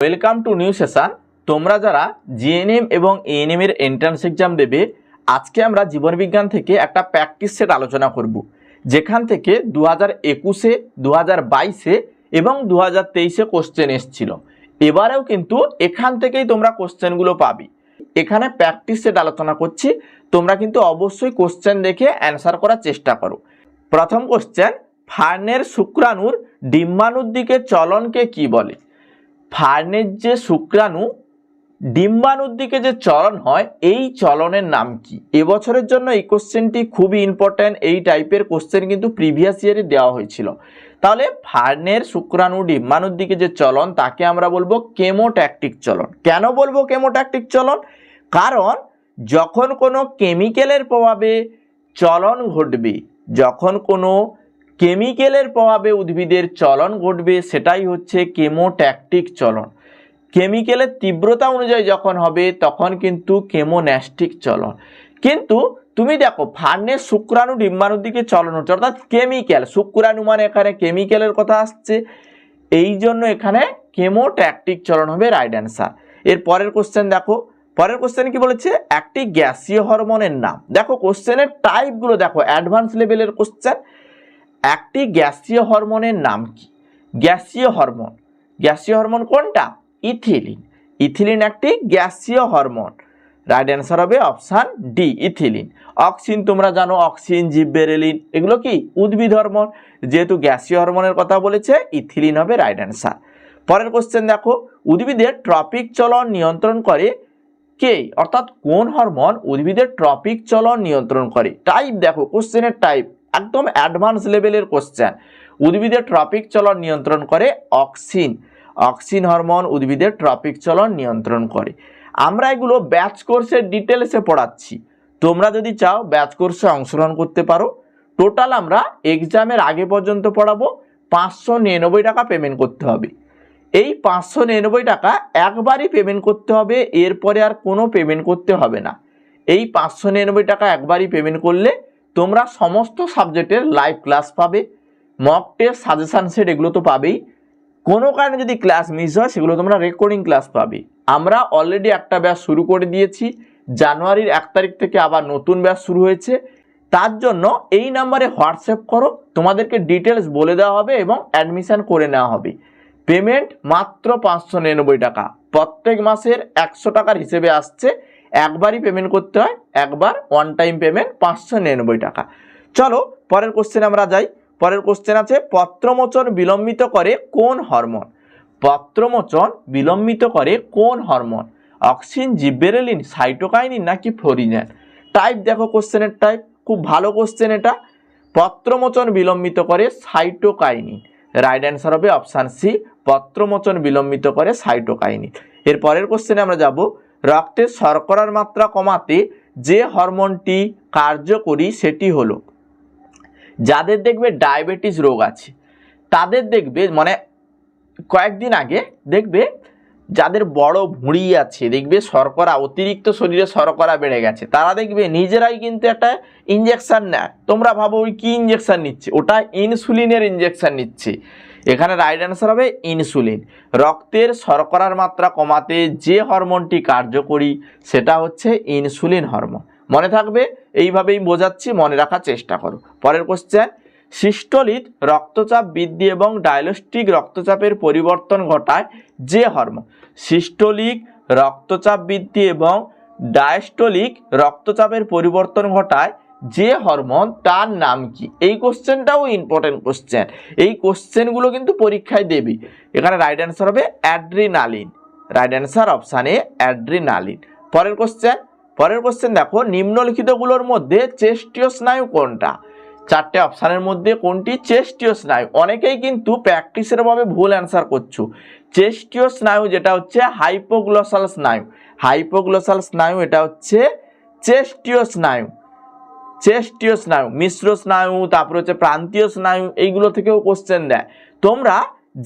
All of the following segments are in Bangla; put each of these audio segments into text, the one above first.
ওয়েলকাম টু নিউ সেশন তোমরা যারা জিএনএম এবং এএনএম এর এন্ট্রান্স এক্সাম দেবে, আজকে আমরা জীবনবিজ্ঞান থেকে একটা প্র্যাকটিস সেট আলোচনা করব। যেখান থেকে দু হাজার একুশে দু হাজার বাইশে এবং দু হাজার তেইশে কোশ্চেন এসছিল। এবারেও কিন্তু এখান থেকেই তোমরা কোশ্চেনগুলো পাবি। এখানে প্র্যাকটিস সেট আলোচনা করছি। তোমরা কিন্তু অবশ্যই কোশ্চেন দেখে অ্যান্সার করার চেষ্টা করো। প্রথম কোশ্চেন ফার্নের শুক্রাণুর ডিম্বাণুর দিকে চলনকে কি বলে? ফার্নের যে শুক্রাণু ডিম্বাণুর দিকে যে চলন হয়, এই চলনের নাম কি? এবছরের জন্য এই কোশ্চেনটি খুবই ইম্পর্ট্যান্ট এই টাইপের কোশ্চেন কিন্তু প্রিভিয়াস ইয়ারে দেওয়া হয়েছিল। তাহলে ফার্নের শুক্রাণু ডিম্বাণুর দিকে যে চলন, তাকে আমরা বলব কেমোট্যাকটিক চলন। কেন বলব কেমোট্যাকটিক চলন? কারণ যখন কোনো কেমিক্যালের প্রভাবে চলন ঘটবে, যখন কোনো কেমিক্যালের প্রভাবে উদ্ভিদের চলন ঘটবে, সেটাই হচ্ছে কেমোট্যাকটিক চলন। কেমিক্যালের তীব্রতা অনুযায়ী যখন হবে, তখন কিন্তু কেমোন্যাস্টিক চলন। কিন্তু তুমি দেখো, ফার্নের শুক্রাণু ডিম্বাণুর দিকে চলন হচ্ছে, অর্থাৎ কেমিক্যাল, শুক্রাণু মানে এখানে কেমিক্যালের কথা আসছে। এই জন্য এখানে কেমোট্যাকটিক চলন হবে রাইট অ্যান্সার এর পরের কোশ্চেন দেখো, পরের কোশ্চেন কি বলেছে? একটি গ্যাসীয় হরমোনের নাম। দেখো কোশ্চেনের টাইপগুলো দেখো অ্যাডভান্স লেভেলের কোশ্চেন একটি গ্যাসীয় হরমোনের নাম কি? গ্যাসীয় হরমোন। গ্যাসীয় হরমোন কোনটা? ইথিলিন। ইথিলিন একটি গ্যাসীয় হরমোন। রাইট অ্যান্সার হবে অপশান ডি ইথিলিন। অক্সিন তোমরা জানো অক্সিন জিব্বেরেলিন এগুলো কি? উদ্ভিদ হরমোন। যেহেতু গ্যাসীয় হরমোনের কথা বলেছে, ইথিলিন হবে রাইট অ্যান্সার পরের কোশ্চেন দেখো, উদ্ভিদের ট্রপিক চলন নিয়ন্ত্রণ করে কে? অর্থাৎ কোন হরমোন উদ্ভিদের ট্রপিক চলন নিয়ন্ত্রণ করে? টাইপ দেখো কোশ্চেনের টাইপ একদম অ্যাডভান্স লেভেলের কোশ্চেন উদ্ভিদের ট্রপিক চলন নিয়ন্ত্রণ করে অক্সিন অক্সিন হরমোন উদ্ভিদের ট্রপিক চলন নিয়ন্ত্রণ করে। আমরা এগুলো ব্যাচ কোর্সের ডিটেলসে পড়াচ্ছি। তোমরা যদি চাও ব্যাচ কোর্সে অংশগ্রহণ করতে পারো। টোটাল আমরা এক্সামের আগে পর্যন্ত পড়াবো। পাঁচশো নিরানব্বই টাকা পেমেন্ট করতে হবে। এই পাঁচশো নিরানব্বই টাকা একবারই পেমেন্ট করতে হবে। এরপরে আর কোনো পেমেন্ট করতে হবে না। এই পাঁচশো নিরানব্বই টাকা একবারই পেমেন্ট করলে তোমরা সমস্ত সাবজেক্টের লাইভ ক্লাস পাবে মক টেস্ট সাজেশান সেট এগুলো তো পাবেই। কোনো কারণে যদি ক্লাস মিস হয়, সেগুলো তোমরা রেকর্ডিং ক্লাস পাবে। আমরা অলরেডি একটা ব্যাচ শুরু করে দিয়েছি, জানুয়ারির এক তারিখ থেকে আবার নতুন ব্যাচ শুরু হয়েছে। তার জন্য এই নাম্বারে হোয়াটসঅ্যাপ করো, তোমাদেরকে ডিটেলস বলে দেওয়া হবে এবং অ্যাডমিশান করে নেওয়া হবে। পেমেন্ট মাত্র পাঁচশো নিরানব্বই টাকা। প্রত্যেক মাসের একশো টাকার হিসেবে আসছে। একবারই পেমেন্ট করতে হয়, একবার ওয়ান টাইম পেমেন্ট পাঁচশো নিরানব্বই টাকা। চলো, পরের কোশ্চেন আমরা যাই। পরের কোশ্চেন আছে, পত্রমোচন বিলম্বিত করে কোন হরমোন পত্রমোচন বিলম্বিত করে কোন হরমোন অক্সিন, জিব্বেরেলিন সাইটোকাইনিন নাকি ফ্লোরিনেন টাইপ দেখো কোশ্চেনের টাইপ খুব ভালো কোশ্চেন এটা। পত্রমোচন বিলম্বিত করে সাইটোকাইনিন রাইট অ্যান্সার হবে অপশান সি পত্রমোচন বিলম্বিত করে সাইটোকাইনিন এর পরের কোশ্চেনে আমরা যাব। রক্তে শর্করার মাত্রা কমাতে যে হরমোনটি কার্যকরী সেটি হলো, যাদের দেখবে ডায়াবেটিস রোগ আছে, তাদের দেখবে মানে কয়েকদিন আগে দেখবে যাদের বড় ভুঁড়ি আছে, দেখবে শর্করা, অতিরিক্ত শরীরে শর্করা বেড়ে গেছে, তারা দেখবে নিজেরাই কিন্তু একটা ইঞ্জেকশন নেয়। তোমরা ভাবো ওই কী ইঞ্জেকশন নিচ্ছে? ওটা ইনসুলিনের ইঞ্জেকশন নিচ্ছে। এখানে রাইট অ্যান্সার হবে ইনসুলিন রক্তের শর্করার মাত্রা কমাতে যে হরমোনটি কার্যকরী, সেটা হচ্ছে ইনসুলিন হরমোন মনে থাকবে? এইভাবেই বোঝাচ্ছি, মনে রাখার চেষ্টা করো। পরের কোশ্চেন সিস্টোলিত রক্তচাপ বৃদ্ধি এবং ডায়ালস্টিক রক্তচাপের পরিবর্তন ঘটায় যে হরমোন? সিস্টলিক রক্তচাপ বৃদ্ধি এবং ডায়াস্টোলিক রক্তচাপের পরিবর্তন ঘটায় যে হরমোন, তার নাম কি? এই কোশ্চেনটাও ইম্পর্টেন্ট কোশ্চেন এই কোশ্চেনগুলো কিন্তু পরীক্ষায় দেবে। এখানে রাইট অ্যান্সার হবে adrenaline right answer option A adrenaline পরের কোশ্চেন পরের কোশ্চেন দেখো, নিম্নলিখিতগুলোর মধ্যে চেষ্টীয় স্নায়ু কোনটা? চারটে অপশানের মধ্যে কোনটি? চেষ্টীয় স্নায়ু। অনেকেই কিন্তু প্র্যাকটিসের ভাবে ভুল অ্যান্সার করছ। চেষ্টীয় স্নায়ু যেটা হচ্ছে হাইপোগ্লোসাল স্নায়ু। হাইপোগ্লোসাল স্নায়ু এটা হচ্ছে চেষ্টীয় স্নায়ু। চেষ্টীয় স্নায়ু, মিশ্র স্নায়ু, তারপর হচ্ছে প্রান্তীয় স্নায়ু, এইগুলো থেকেও কোশ্চেন দেয়। তোমরা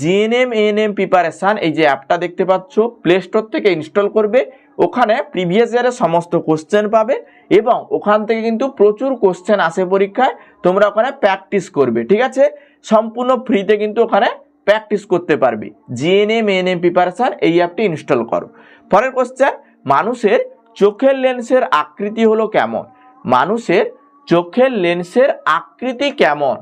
জিএনএম এএনএম প্রিপারেশান এই যে অ্যাপটা দেখতে পাচ্ছ প্লে স্টোর থেকে ইনস্টল করবে। ওখানে প্রিভিয়াস ইয়ারের সমস্ত কোশ্চেন পাবে এবং ওখান থেকে কিন্তু প্রচুর কোশ্চেন আসে পরীক্ষায়। তোমরা ওখানে প্র্যাকটিস করবে, ঠিক আছে? সম্পূর্ণ ফ্রিতে কিন্তু ওখানে প্র্যাকটিস করতে পারবে। জিএনএম এএনএম প্রিপারেশন এই অ্যাপটি ইনস্টল করো। পরের কোশ্চেন মানুষের চোখের লেন্সের আকৃতি হলো কেমন? মানুষের চোখের লেন্সের আকৃতি কেমন?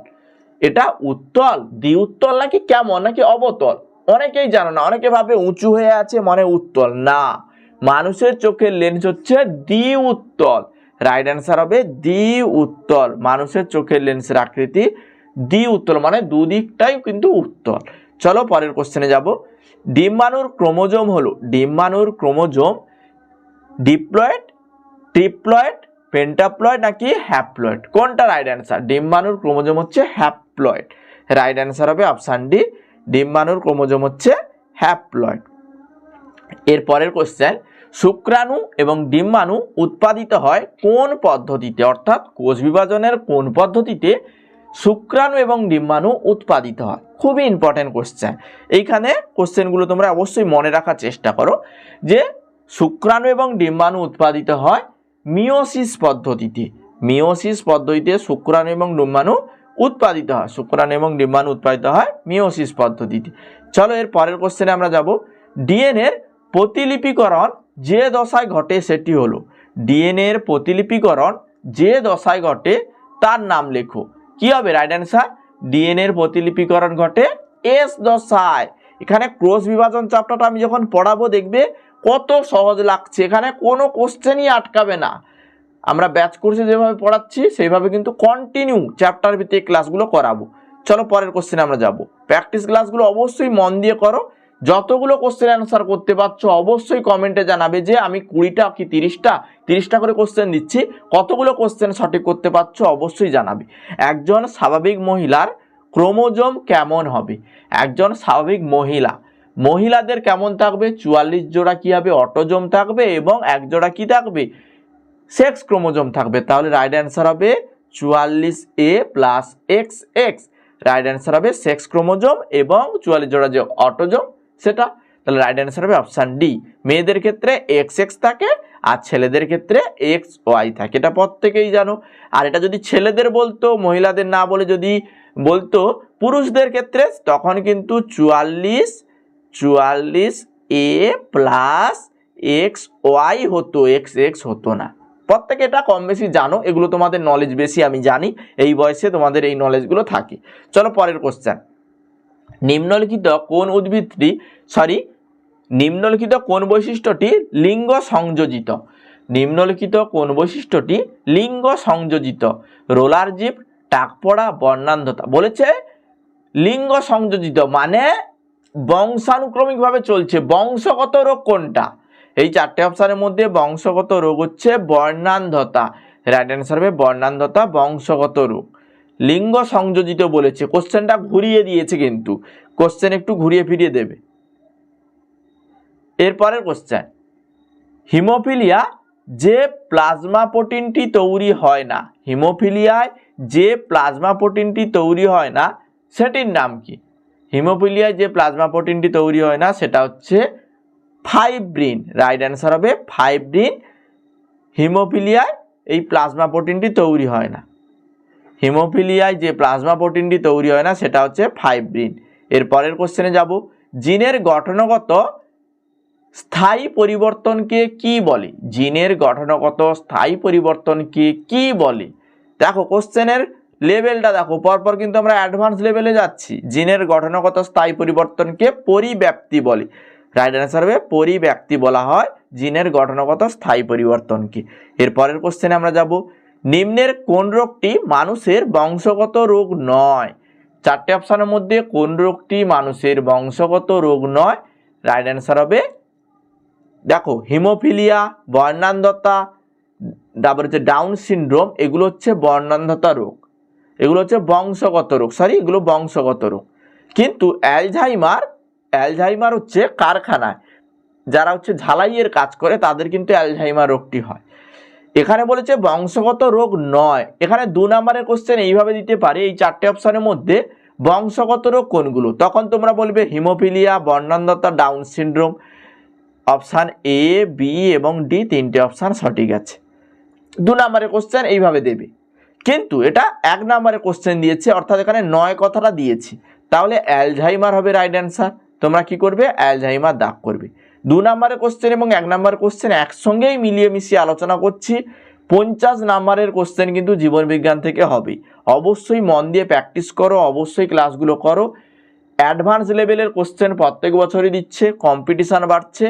এটা উত্তল দ্বি উত্তল নাকি কেমন, নাকি অবতল? অনেকেই জানো না, অনেকে ভাবে উঁচু হয়ে আছে মানে উত্তল। না, মানুষের চোখের লেন্স হচ্ছে দ্বি উত্তল রাইট অ্যান্সার হবে দ্বি উত্তল মানুষের চোখের লেন্সের আকৃতি দ্বি উত্তল মানে দুদিকটাই কিন্তু উত্তল। চলো পরের কোশ্চেনে যাব। ডিম্বাণুর ক্রোমোজোম হলো, ডিম্বাণুর ক্রোমোজোম ডিপ্লয়েড ট্রিপ্লয়েড পেন্টাপ্লয়েড নাকি হ্যাপ্লয়েড? কোনটা রাইট অ্যান্সার ডিম্বাণুর ক্রোমোজোম হচ্ছে হ্যাপ্লয়েড। রাইট অ্যান্সার হবে অপশান ডি ডিম্বাণুর ক্রোমোজোম হচ্ছে হ্যাপ্লয়েড। এর পরের কোশ্চেন শুক্রাণু এবং ডিম্বাণু উৎপাদিত হয় কোন পদ্ধতিতে? অর্থাৎ কোষ বিভাজনের কোন পদ্ধতিতে শুক্রাণু এবং ডিম্বাণু উৎপাদিত হয়? খুবই ইম্পর্টেন্ট কোশ্চেন এইখানে কোশ্চেনগুলো তোমরা অবশ্যই মনে রাখার চেষ্টা করো যে শুক্রাণু এবং ডিম্বাণু উৎপাদিত হয় মিওসিস পদ্ধতিতে মিওসিস পদ্ধতিতে শুক্রাণু এবং ডিম্বাণু উৎপাদিত হয়। শুক্রাণু এবং ডিম্বাণু উৎপাদিত হয় মিওসিস পদ্ধতিতে। চলো এর পরের কোশ্চেনে আমরা যাব। ডিএনএর প্রতিলিপিকরণ যে দশায় ঘটে সেটি হলো ডিএনএর প্রতিলিপিকরণ যে দশায় ঘটে তার নাম লেখো। কি হবে? রাইট অ্যান্সার ডিএনএর প্রতিলিপিকরণ ঘটে এস দশায়। এখানে ক্রস বিভাজন চ্যাপ্টারটা আমি যখন পড়াবো, দেখবে কত সহজ লাগছে, এখানে কোনো কোশ্চেনই আটকাবে না। আমরা ব্যাচ কোর্সে যেভাবে পড়াচ্ছি, সেইভাবে কিন্তু কন্টিনিউ চ্যাপ্টার ভিত্তিক ক্লাসগুলো করাবো। চলো পরের কোশ্চেনে আমরা যাব। প্র্যাকটিস ক্লাসগুলো অবশ্যই মন দিয়ে করো। যতগুলো কোশ্চেন অ্যান্সার করতে পারছ, অবশ্যই কমেন্টে জানাবে যে আমি কুড়িটা কি তিরিশটা? তিরিশটা করে কোশ্চেন দিচ্ছি। কতগুলো কোশ্চেন সঠিক করতে পারছ, অবশ্যই জানাবে। একজন স্বাভাবিক মহিলার ক্রোমোজোম কেমন হবে? একজন স্বাভাবিক মহিলা মহিলাদের কেমন থাকবে? চুয়াল্লিশ জোড়া কি হবে? অটোজোম থাকবে এবং এক জোড়া কি থাকবে? সেক্স ক্রোমোজোম থাকবে। তাহলে রাইট অ্যান্সার হবে চুয়াল্লিশ A plus X X right answer হবে সেক্স ক্রোমোজোম এবং চুয়াল্লিশ জোড়া যে অটোজোম, সেটা। তাহলে রাইট অ্যান্সার হবে অপশান ডি মেয়েদের ক্ষেত্রে এক্স এক্স থাকে আর ছেলেদের ক্ষেত্রে এক্স ওয়াই থাকে। এটা প্রত্যেকেই জানো। আর এটা যদি ছেলেদের বলতো, মহিলাদের না বলে যদি বলতো, পুরুষদের ক্ষেত্রে তখন কিন্তু চুয়াল্লিশ চুয়াল্লিশ এ প্লাস এক্স ওয়াই হতো, এক্স এক্স হতো না। প্রত্যেকে এটা কম বেশি জানো, এগুলো তোমাদের নলেজ বেশি, আমি জানি, এই বয়সে তোমাদের এই নলেজগুলো থাকে। চলো পরের কোশ্চেন নিম্নলিখিত কোন উদ্ভিদটি সরি নিম্নলিখিত কোন বৈশিষ্ট্যটি লিঙ্গ সংযোজিত? নিম্নলিখিত কোন বৈশিষ্ট্যটি লিঙ্গ সংযোজিত? রোলার জিপ টাকপড়া বর্ণান্ধতা, বলেছে লিঙ্গ সংযোজিত মানে বংশানুক্রমিকভাবে চলছে। বংশগত রোগ কোনটা? এই চারটে অপশানের মধ্যে বংশগত রোগ হচ্ছে বর্ণান্ধতা। রাইট অ্যান্সার হবে বর্ণান্ধতা, বংশগত রোগ। লিঙ্গ সংযোজিত বলেছে। কোশ্চেনটা ঘুরিয়ে দিয়েছে কিন্তু। কোশ্চেন একটু ঘুরিয়ে ফিরিয়ে দেবে। এরপরের কোশ্চেন। হিমোফিলিয়া যে প্লাজমা প্রোটিনটি তৈরি হয় না। হিমোফিলিয়ায় যে প্লাজমা প্রোটিনটি তৈরি হয় না, সেটির নাম কি? হিমোফিলিয়ায় যে প্লাজমা প্রোটিনটি তৈরি হয় না, সেটা হচ্ছে ফাইব্রিন। রাইট অ্যান্সার হবে ফাইব্রিন। হিমোফিলিয়ায় এই প্লাজমা প্রোটিনটি তৈরি হয় না। হিমোফিলিয়ায় যে প্লাজমা প্রোটিনটি তৈরি হয় না, সেটা হচ্ছে ফাইব্রিন। এর পরের কোশ্চেনে যাব। জিনের গঠনগত স্থায়ী পরিবর্তনকে কি বলে? জিনের গঠনগত স্থায়ী পরিবর্তনকে কি বলে? দেখো কোশ্চেনের লেভেলটা দেখো, পরপর কিন্তু আমরা অ্যাডভান্স লেভেলে যাচ্ছি। জিনের গঠনগত স্থায়ী পরিবর্তনকে পরিব্যাপ্তি বলে। রাইট অ্যান্সার হবে, পরিব্যাপ্তি বলা হয় জিনের গঠনগত স্থায়ী পরিবর্তনকে। এর পরের কোশ্চেনে আমরা যাব। নিম্নের কোন রোগটি মানুষের বংশগত রোগ নয়? চারটে অপশানের মধ্যে কোন রোগটি মানুষের বংশগত রোগ নয়? রাইট অ্যান্সার হবে, দেখো হিমোফিলিয়া বর্ণান্ধতা, তারপর হচ্ছে ডাউন সিনড্রোম এগুলো হচ্ছে বর্ণান্ধতা রোগ। এগুলো হচ্ছে বংশগত রোগ সরি এগুলো বংশগত রোগ। কিন্তু অ্যালঝাইমার অ্যালঝাইমার হচ্ছে কারখানায়। যারা হচ্ছে ঝালাইয়ের কাজ করে, তাদের কিন্তু অ্যালঝাইমার রোগটি হয়। এখানে বলেছে বংশগত রোগ নয়। এখানে দু নম্বরের কোশ্চেন এইভাবে দিতে পারে, এই চারটে অপশানের মধ্যে বংশগত রোগ কোনগুলো? তখন তোমরা বলবে haemophilia, বর্ণান্ধতা, Down syndrome. Option A B এবং ডি তিনটে অপশান সঠিক আছে। দু নম্বরের কোশ্চেন এইভাবে দেবে। কিন্তু এটা এক নম্বরের কোশ্চেন দিয়েছে, অর্থাৎ এখানে নয় কথাটা দিয়েছি। তাহলে অ্যালঝাইমার হবে রাইট অ্যান্সার তোমরা কি করবে? অ্যালঝাইমার দাগ করবে। দু নম্বরের কোশ্চেন এবং এক নম্বর কোশ্চেন একসঙ্গেই মিলিয়ে মিশিয়ে আলোচনা করছি। পঞ্চাশ নাম্বারের কোশ্চেন কিন্তু জীবনবিজ্ঞান থেকে হবে অবশ্যই মন দিয়ে প্র্যাকটিস করো, অবশ্যই ক্লাসগুলো করো। অ্যাডভান্স লেভেলের কোশ্চেন প্রত্যেক বছরই দিচ্ছে কম্পিটিশান বাড়ছে।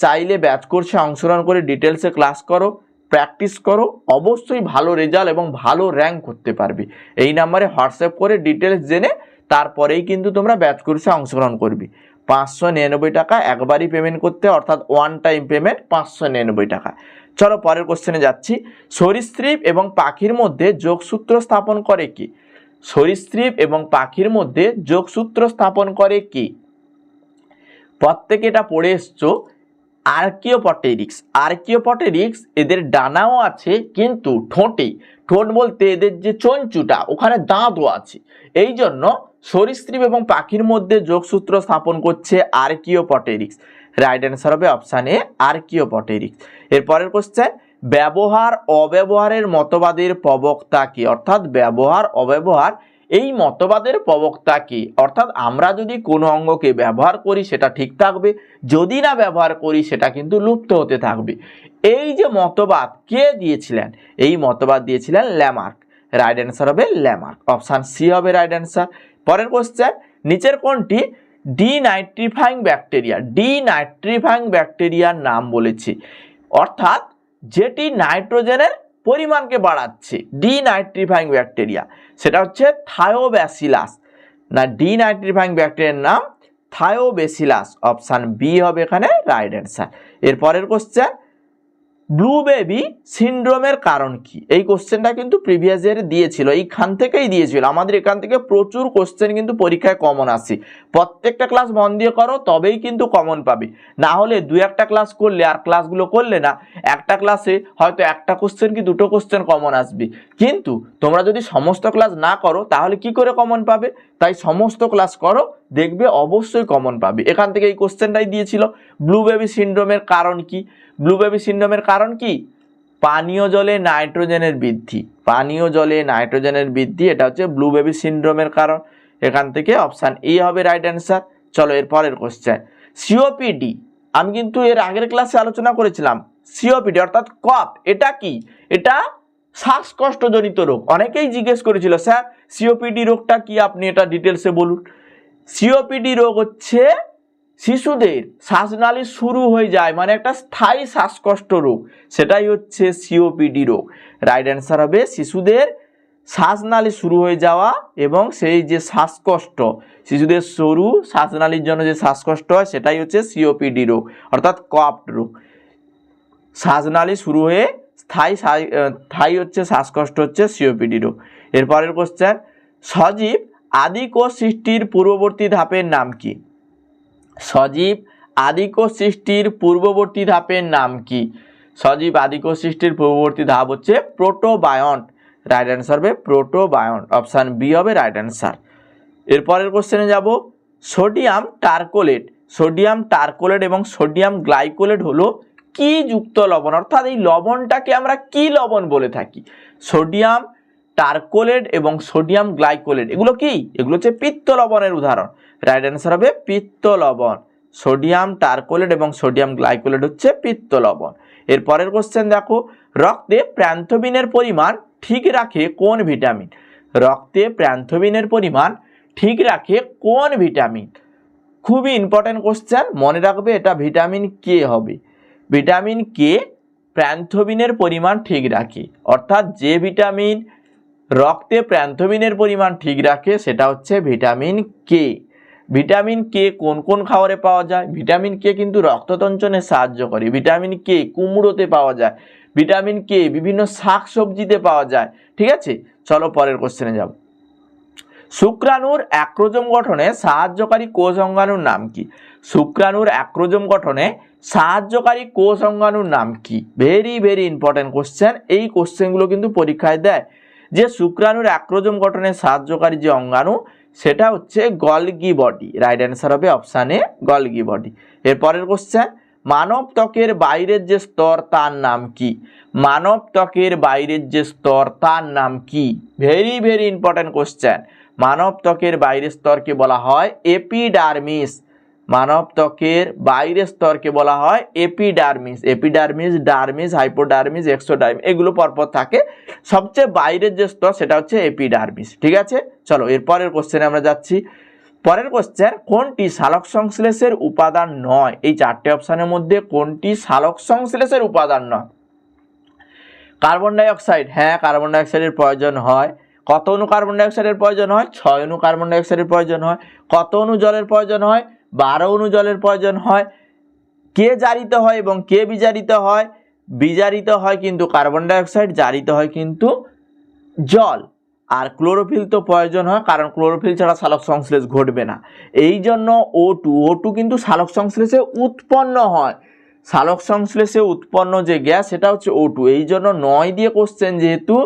চাইলে ব্যাচ কোর্সে অংশগ্রহণ করে ডিটেলসে ক্লাস করো। প্র্যাকটিস করো, অবশ্যই ভালো রেজাল্ট এবং ভালো র্যাঙ্ক করতে পারবে। এই নাম্বারে হোয়াটসঅ্যাপ করে ডিটেলস জেনে তারপরেই কিন্তু তোমরা ব্যাচ কোর্সে অংশগ্রহণ করবে। পাঁচশো নিরানব্বই টাকা একবারই পেমেন্ট করতে, অর্থাৎ ওয়ান টাইম পেমেন্ট পাঁচশো নিরানব্বই টাকা। চলো পরের কোশ্চেনে যাচ্ছি। সরীসৃপ এবং পাখির মধ্যে যোগসূত্র স্থাপন করে কি? সরীসৃপ এবং পাখির মধ্যে যোগসূত্র স্থাপন করে কি? প্রত্যেকে এটা পড়ে এসছো। আর্কিওপটেরিক্স। আর্কিওপটেরিক্স এদের ডানাও আছে, কিন্তু ঠোঁটে। ঠোঁট বলতে এদের যে চঞ্চুটা, ওখানে দাঁতও আছে। এই জন্য সরীসৃপ এবং পাখির মধ্যে যোগসূত্র স্থাপন করছে আর্কিওপটেরিক্স। রাইট অ্যান্সার হবে অপশান এ আর্কিওপটেরিক্স। এরপরের কোশ্চেন ব্যবহার অব্যবহারের মতবাদের প্রবক্তা কি? অর্থাৎ ব্যবহার অব্যবহার এই মতবাদের প্রবক্তা কি? অর্থাৎ আমরা যদি কোনো অঙ্গকে ব্যবহার করি, সেটা ঠিক থাকবে। যদি না ব্যবহার করি, সেটা কিন্তু লুপ্ত হতে থাকবে। এই যে মতবাদ, কে দিয়েছিলেন? এই মতবাদ দিয়েছিলেন ল্যামার্ক। রাইট অ্যান্সার হবে ল্যামার্ক। অপশান সি হবে রাইট অ্যান্সার। পরের কোশ্চেন, নিচের কোনটি? D nitrifying bacteria. D nitrifying ব্যাকটেরিয়ার নাম বলেছি। অর্থাৎ যেটি নাইট্রোজেনের পরিমাণকে বাড়াচ্ছে ডি নাইট্রিফাইং ব্যাকটেরিয়া। সেটা হচ্ছে থায়োব্যাসিলাস। না ডি নাইট্রিফাইং ব্যাকটেরিয়ার নাম থায়োবেসিলাস। অপশান বি হবে এখানে রাইট অ্যান্সার। এরপরের কোশ্চেন ব্লু বেবি সিন্ড্রোমের কারণ কি? এই কোশ্চেনটা কিন্তু প্রিভিয়াস ইয়ারে দিয়েছিল, এইখান থেকেই দিয়েছিল। আমাদের এখান থেকে প্রচুর কোশ্চেন কিন্তু পরীক্ষায় কমন আসে প্রত্যেকটা ক্লাস মন দিয়ে করো, তবেই কিন্তু কমন পাবে। না হলে দু একটা ক্লাস করলে আর ক্লাসগুলো করলে না, একটা ক্লাসে হয়তো একটা কোশ্চেন কি দুটো কোশ্চেন কমন আসবে। কিন্তু তোমরা যদি সমস্ত ক্লাস না করো, তাহলে কি করে কমন পাবে? তাই সমস্ত ক্লাস করো, দেখবে অবশ্যই কমন পাবে। এখান থেকে এই কোশ্চেনটাই দিয়েছিল। ব্লু বেবি সিন্ড্রোমের কারণ কি? ব্লু বেবি সিন্ড্রোমের কারণ কি? পানীয় জলে নাইট্রোজেনের বৃদ্ধি। পানীয় জলে নাইট্রোজেনের বৃদ্ধি, এটা হচ্ছে ব্লু বেবি সিন্ড্রোমের কারণ। এখান থেকে অপশান এ হবে রাইট অ্যান্সার। চলো এর পরের কোশ্চেন। সিওপিডি আমি কিন্তু এর আগের ক্লাসে আলোচনা করেছিলাম। সিওপিডি অর্থাৎ কফ। এটা কি? এটা শ্বাসকষ্টজনিত রোগ। অনেকেই জিজ্ঞেস করেছিল, স্যার সিওপিডি রোগটা কি? আপনি এটা ডিটেলসে বলুন। সিওপিডি রোগ হচ্ছে শিশুদের শ্বাসনালী শুরু হয়ে যায় মানে একটা স্থায়ী শ্বাসকষ্ট রোগ। সেটাই হচ্ছে সিওপিডি রোগ। রাইট অ্যান্সার হবে শিশুদের শ্বাসনালী শুরু হয়ে যাওয়া এবং সেই যে শ্বাসকষ্ট, শিশুদের সরু শ্বাসনালীর জন্য যে শ্বাসকষ্ট হয়, সেটাই হচ্ছে সিওপিডি রোগ, অর্থাৎ কফ রোগ। শ্বাসনালী শুরু হয়ে স্থায়ী স্থায়ী হচ্ছে শ্বাসকষ্ট হচ্ছে সিওপিডি রোগ। এরপরের কোশ্চেন সজীব আদিকোষ সৃষ্টির পূর্ববর্তী ধাপের নাম কি? সজীব আদিকোষ সৃষ্টির পূর্ববর্তী ধাপের নাম কি? সজীব আদিকোষ সৃষ্টির পূর্ববর্তী ধাপ হচ্ছে প্রোটোবায়ন্ট রাইট অ্যান্সার হবে প্রোটোবায়ন্ট অপশান বি হবে রাইট অ্যান্সার এরপরের কোশ্চেনে যাব। সোডিয়াম টার্কোলেট সোডিয়াম টার্কোলেট এবং সোডিয়াম গ্লাইকোলেট হলো কি যুক্ত লবণ? অর্থাৎ এই লবণটাকে আমরা কি লবণ বলে থাকি? সোডিয়াম টার্কোলেট এবং সোডিয়াম গ্লাইকোলেট এগুলো কি? এগুলো হচ্ছে পিত্ত লবণের উদাহরণ। রাইট অ্যান্সার হবে পিত্ত লবণ সোডিয়াম টার্কোলেট এবং সোডিয়াম গ্লাইকোলেট হচ্ছে পিত্ত লবণ এর পরের কোশ্চেন দেখো, রক্তে প্র্যান্থবিনের পরিমাণ ঠিক রাখে কোন ভিটামিন? রক্তে প্র্যান্থবিনের পরিমাণ ঠিক রাখে কোন ভিটামিন? খুবই ইম্পর্ট্যান্ট কোশ্চেন মনে রাখবে এটা ভিটামিন কে হবে। ভিটামিন কে প্র্যান্থবিনের পরিমাণ ঠিক রাখে। অর্থাৎ যে ভিটামিন রক্তে প্র্যান্থবিনের পরিমাণ ঠিক রাখে, সেটা হচ্ছে ভিটামিন কে ভিটামিন কে কোন কোন খাবারে পাওয়া যায়? ভিটামিন কে কিন্তু রক্ততঞ্চনে সাহায্য করে। ভিটামিন কে কুমড়োতে পাওয়া যায়? ভিটামিন কে বিভিন্ন শাক সবজিতে পাওয়া যায়? ঠিক আছে? চলো পরের কোশ্চেনে যাব। শুক্রাণুর অ্যাক্রোজম গঠনে সাহায্যকারী কোষ অঙ্গাণুর নাম কি? শুক্রাণুর অ্যাক্রোজম গঠনে সাহায্যকারী কোষ অঙ্গাণুর নাম কি? ভেরি ভেরি ইম্পর্ট্যান্ট কোশ্চেন এই কোশ্চেনগুলো কিন্তু পরীক্ষায় দেয় যে শুক্রাণুর অ্যাক্রোজম গঠনে সাহায্যকারী যে অঙ্গাণু সেটা হচ্ছে গলগি বডি রাইট অ্যান্সার হবে অপশানে গলগি বডি। এরপরের কোশ্চেন মানব ত্বকের বাইরের যে স্তর তার নাম কি? মানব ত্বকের বাইরের যে স্তর তার নাম কি? ভেরি ভেরি ইম্পর্ট্যান্ট কোশ্চেন মানব ত্বকের বাইরের স্তরকে বলা হয় এপিডার্মিস মানব ত্বকের বাইরের স্তরকে বলা হয় epidermis epidermis dermis hypodermis exodermis এগুলো পরপর থাকে। সবচেয়ে বাইরের যে স্তর, সেটা হচ্ছে এপিডার্মিস ঠিক আছে? চলো এরপরের কোশ্চেনে আমরা যাচ্ছি। পরের কোশ্চেন কোনটি সালোক সংশ্লেষের উপাদান নয়? এই চারটে অপশানের মধ্যে কোনটি সালোক সংশ্লেষের উপাদান নয়? কার্বন ডাইঅক্সাইড হ্যাঁ কার্বন ডাইঅক্সাইডের প্রয়োজন হয়। কত অণু কার্বন ডাইঅক্সাইডের প্রয়োজন হয়? ছয় অনু কার্বন ডাইঅক্সাইডের প্রয়োজন হয়। কত অনু জলের প্রয়োজন হয়? বারো অণু জলের প্রয়োজন হয়। কে জারিত হয় এবং কে বিজারিত হয়? বিজারিত হয় কিন্তু কার্বন ডাইঅক্সাইড, জারিত হয় কিন্তু জল। আর ক্লোরোফিল তো প্রয়োজন হয়, কারণ ক্লোরোফিল ছাড়া সালোক সংশ্লেষ ঘটবে না। এই জন্য ও টু ও টু কিন্তু সালোক সংশ্লেষে উৎপন্ন হয়। সালোক সংশ্লেষে উৎপন্ন যে গ্যাস, সেটা হচ্ছে ও টু এই জন্য নয় দিয়ে কোশ্চেন যেহেতু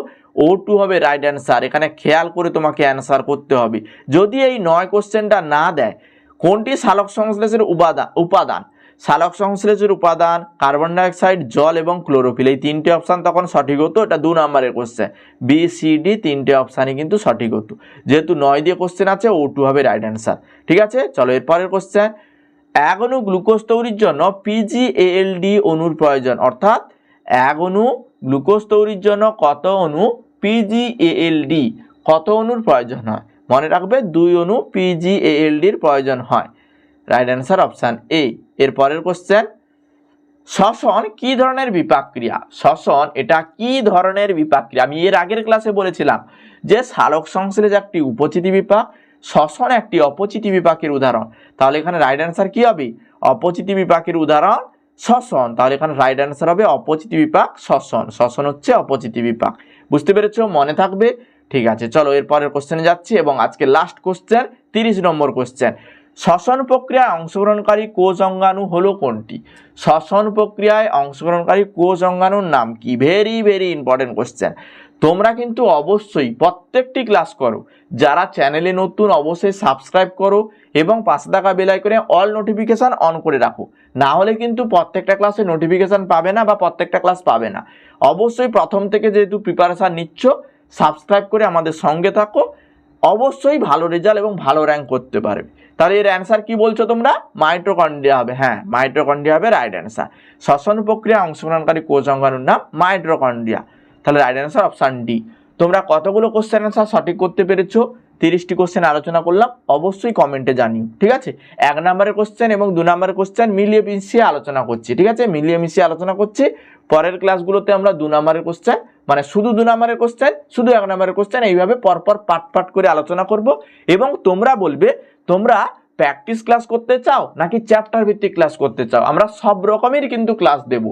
ও টু হবে রাইট অ্যান্সার এখানে খেয়াল করে তোমাকে অ্যান্সার করতে হবে। যদি এই নয় কোশ্চেনটা না দেয় কোনটি সালোক সংশ্লেষের উপাদান উপাদান? সালোক সংশ্লেষের উপাদান, কার্বন ডাইঅক্সাইড, জল এবং ক্লোরোফিল। এই তিনটে অপশান তখন সঠিক হতো এটা দু নম্বরের কোশ্চেন বি সি ডি তিনটে অপশানই কিন্তু সঠিক হতো যেহেতু নয় দিয়ে কোশ্চেন আছে, ও টু হবে রাইট অ্যান্সার ঠিক আছে? চলো এরপরের কোশ্চেন এক অণু গ্লুকোজ তৈরির জন্য পিজি পিজিএএলডি অণুর প্রয়োজন। অর্থাৎ এক অণু গ্লুকোজ তৈরির জন্য কত অণু পিজিএএলডি কত অণুর প্রয়োজন হয়? মনে রাখবে দুই অণু পিজিএএলডির প্রয়োজন হয়। রাইট অ্যান্সার অপশান এ এর পরের কোশ্চেন শ্বসন কি ধরনের বিপাক ক্রিয়া শ্বসন এটা কি ধরনের বিপাক ক্রিয়া আমি এর আগের ক্লাসে বলেছিলাম যে সালোক সংশ্লেষ একটি উপচিতি বিপাক, শ্বসন একটি অপচিতি বিপাকের উদাহরণ। তাহলে এখানে রাইট অ্যান্সার কি হবে? অপচিতি বিপাকের উদাহরণ, শ্বসন। তাহলে এখানে রাইট অ্যান্সার হবে অপচিতি বিপাক, শ্বসন। শ্বসন হচ্ছে অপচিতি বিপাক। বুঝতে পেরেছ? মনে থাকবে ঠিক আছে, চলো এরপরের কোশ্চেনে যাচ্ছি এবং আজকে লাস্ট কোশ্চেন তিরিশ নম্বর কোশ্চেন শ্বসন প্রক্রিয়ায় অংশগ্রহণকারী কোষ অঙ্গাণু হলো কোনটি? শ্বসন প্রক্রিয়ায় অংশগ্রহণকারী কোষ অঙ্গাণুর নাম কি? ভেরি ভেরি ইম্পর্টেন্ট কোশ্চেন তোমরা কিন্তু অবশ্যই প্রত্যেকটি ক্লাস করো। যারা চ্যানেলে নতুন অবশ্যই সাবস্ক্রাইব করো এবং পাশে থাকা বেলাই করে অল নোটিফিকেশান অন করে রাখো। না হলে কিন্তু প্রত্যেকটা ক্লাসে নোটিফিকেশান পাবে না বা প্রত্যেকটা ক্লাস পাবে না। অবশ্যই প্রথম থেকে যেহেতু প্রিপারেশান নিচ্ছ সাবস্ক্রাইব করে আমাদের সঙ্গে থাকো। অবশ্যই ভালো রেজাল্ট এবং ভালো র্যাঙ্ক করতে পারবে। তাহলে এর অ্যান্সার কি বলছো তোমরা? মাইট্রোকন্ড্রিয়া হবে। হ্যাঁ মাইট্রোকন্ড্রিয়া হবে রাইট অ্যান্সার শ্বসন প্রক্রিয়া অংশগ্রহণকারী কোষ অঙ্গাণুর নাম মাইট্রোকন্ড্রিয়া তাহলে রাইট অ্যান্সার অপশান ডি তোমরা কতগুলো কোশ্চেন অ্যান্সার সঠিক করতে পেরেছ? তিরিশটি কোশ্চেন আলোচনা করলাম। অবশ্যই কমেন্টে জানিও, ঠিক আছে? এক নম্বরের কোশ্চেন এবং দু নম্বরের কোশ্চেন মিলিয়ে মিশিয়ে আলোচনা করছি, ঠিক আছে? মিলিয়ে মিশিয়ে আলোচনা করছি। পরের ক্লাসগুলোতে আমরা দু নম্বরের কোশ্চেন মানে শুধু দু নম্বরের কোশ্চেন শুধু এক নম্বরের কোশ্চেন এইভাবে পরপর পাট পাট করে আলোচনা করব। এবং তোমরা বলবে, তোমরা প্র্যাকটিস ক্লাস করতে চাও নাকি চ্যাপ্টার ভিত্তিক ক্লাস করতে চাও? আমরা সব রকমের কিন্তু ক্লাস দেব।